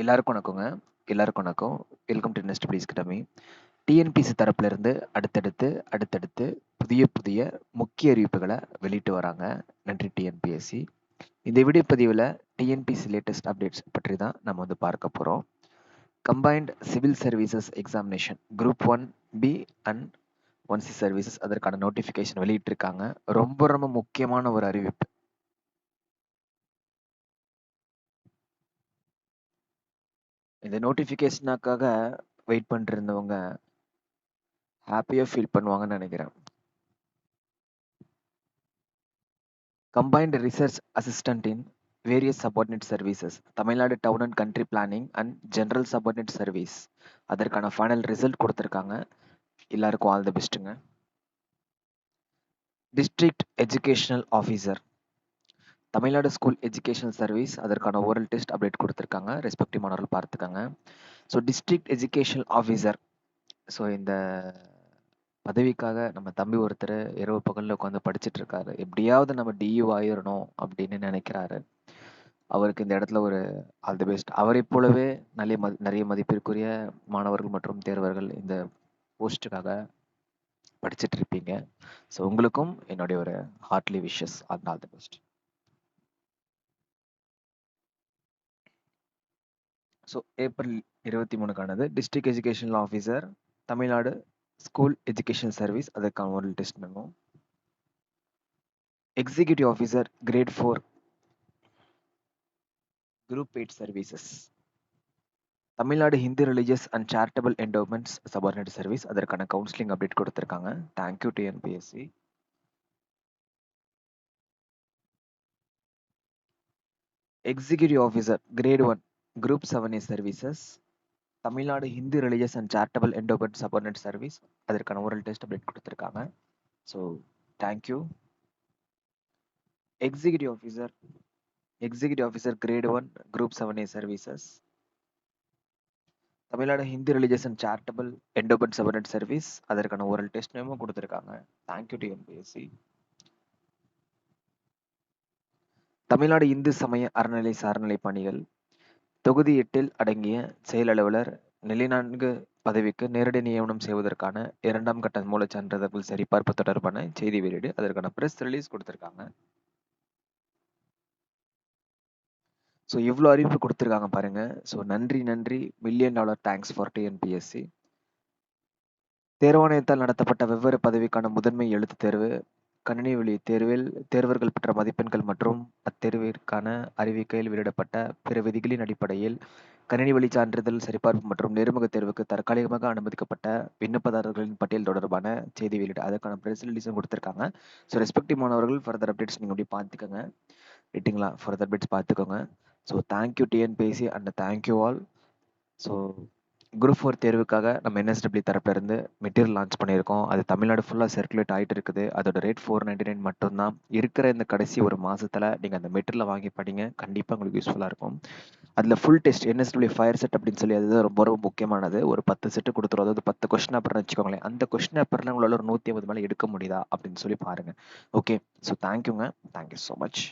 எல்லாருக்கும் வணக்கங்க. எல்லாருக்கும் வணக்கம். வெல்கம் டு நெஸ்ட் பிளீஸ் கிட்டமி டிஎன்பிசி தரப்புலேருந்து அடுத்தடுத்து அடுத்தடுத்து புதிய புதிய முக்கிய அறிவிப்புகளை வெளியிட்டு வராங்க. நன்றி டிஎன்பிஎஸ்சி இந்த வீடியோ பதிவில் டிஎன்பிசி லேட்டஸ்ட் அப்டேட்ஸ் பற்றி தான் நம்ம வந்து பார்க்க போகிறோம் combined civil services examination group one B and one C services அதற்கான நோட்டிஃபிகேஷன் வெளியிட்டிருக்காங்க. ரொம்ப ரொம்ப முக்கியமான ஒரு அறிவிப்பு. இந்த நோட்டிஃபிகேஷனுக்காக வெயிட் பண்ணிட்டு இருந்தவங்க ஹாப்பியாக ஃபீல் பண்ணுவாங்கன்னு நினைக்கிறேன். Combined research assistant in various subordinate services Tamil Nadu town and country planning and general subordinate service அதற்கான ஃபைனல் ரிசல்ட் கொடுத்துருக்காங்க. எல்லாருக்கும் all the பெஸ்ட்டுங்க district educational officer Tamil Nadu school education service அதற்கான oral test update கொடுத்துருக்காங்க respective மாணவர்கள் பார்த்துக்கோங்க. So district educational officer so இந்த பதவிக்காக நம்ம தம்பி ஒருத்தர் இரவு பகலில் உட்காந்து படிச்சுட்டு இருக்காரு. எப்படியாவது நம்ம டியூ ஆயிடணும் அப்படின்னு நினைக்கிறாரு. அவருக்கு இந்த இடத்துல ஒரு ஆல் தி பெஸ்ட் அவரை போலவே நிறைய மதி நிறைய மதிப்பிற்குரிய மாணவர்கள் மற்றும் தேர்வர்கள் இந்த போஸ்ட்டுக்காக படிச்சுட்டு இருப்பீங்க. ஸோ உங்களுக்கும் என்னுடைய ஒரு heartly wishes all the best so April இருபத்தி மூணுக்கானது. District educational officer Tamil Nadu school education service அதற்கான ஒரு test memo executive officer grade four group eight services Tamil Nadu Hindi religious and charitable endowments subordinate service அதற்கான counselling update கொடுத்துருக்காங்க. Thank you TNPSC executive officer grade one group seven A services Tamil Nadu Hindi religious and charitable endowment subordinate service அதற்கான oral test update கொடுத்துருக்காங்க. So thank you executive officer executive officer grade one group seven A services Tamil Nadu Hindi religious and charitable endowment subordinate service அதற்கான oral test நேமும் கொடுத்துருக்காங்க. Thank you TNPSC Tamil Nadu Hindu சமய அறநிலை சார்நிலை பணிகள் தொகுதி எட்டில் அடங்கிய செயல் அலுவலர் நான்கு பதவிக்கு நேரடி நியமனம் செய்வதற்கான இரண்டாம் கட்ட மூலச்சான்றிதழ்கள் சரிபார்ப்பு தொடர்பான செய்தி வெளியீடு அதற்கான பிரஸ் ரிலீஸ் கொடுத்துருக்காங்க. ஸோ இவ்வளோ அறிவிப்பு கொடுத்துருக்காங்க பாருங்க. ஸோ நன்றி நன்றி. Million dollar thanks for TNPSC தேர்வாணையத்தால் நடத்தப்பட்ட வெவ்வேறு பதவிக்கான முதன்மை எழுத்து தேர்வு கணினி வழி தேர்வில் தேர்வர்கள் பெற்ற மதிப்பெண்கள் மற்றும் அத்தேர்விற்கான அறிவிக்கையில் வெளியிடப்பட்ட பிற விதிகளின் அடிப்படையில் கணினி வழி சான்றிதழ் சரிபார்ப்பு மற்றும் நேர்முக தேர்வுக்கு தற்காலிகமாக அனுமதிக்கப்பட்ட விண்ணப்பதாரர்களின் பட்டியல் தொடர்பான செய்தி வெளியிட. அதற்கான பிரஸ் ரிலீஸும் கொடுத்துருக்காங்க. ஸோ ரெஸ்பெக்டிவ் மாணவர்கள் ஃபர்தர் அப்டேட்ஸ் நீங்கள் அப்படி பார்த்துக்கோங்க. ரைட்டுங்களா ஃபர்தர் அப்டேட்ஸ் பார்த்துக்கோங்க. So thank you TNPSC and thank you all so group four தேர்வுக்காக நம்ம என்எஸ்டபிள்யூ தரப்புல இருந்து மெட்டீரியல் லான்ச் பண்ணியிருக்கோம். அது தமிழ்நாடு ஃபுல்லாக சர்க்குலேட் ஆகிட்டு இருக்குது. அதோட ரேட் ஃபோர் நைன்டி நைன் மட்டும்தான். இருக்கிற இந்த கடைசி ஒரு மாதத்தில் நீங்கள் அந்த மெட்டீரியலை வாங்கி படிங்க. கண்டிப்பாக உங்களுக்கு யூஸ்ஃபுல்லாக இருக்கும். அதில் full test NSW fire set அப்படின்னு சொல்லி அது ரொம்ப ரொம்ப முக்கியமானது. ஒரு பத்து செட்டு கொடுத்துரும். அதாவது பத்து கொஸ்டின் பேப்பர்னு வச்சுக்கோங்களேன். அந்த கொஸ்டின் பேப்பரில் உங்களால் ஒரு நூற்றி ஐம்பது மேலே எடுக்க முடியுதா அப்படின்னு சொல்லி பாருங்கள் ஓகே ஸோ தேங்க்யூங்க தேங்க்யூ ஸோ மச்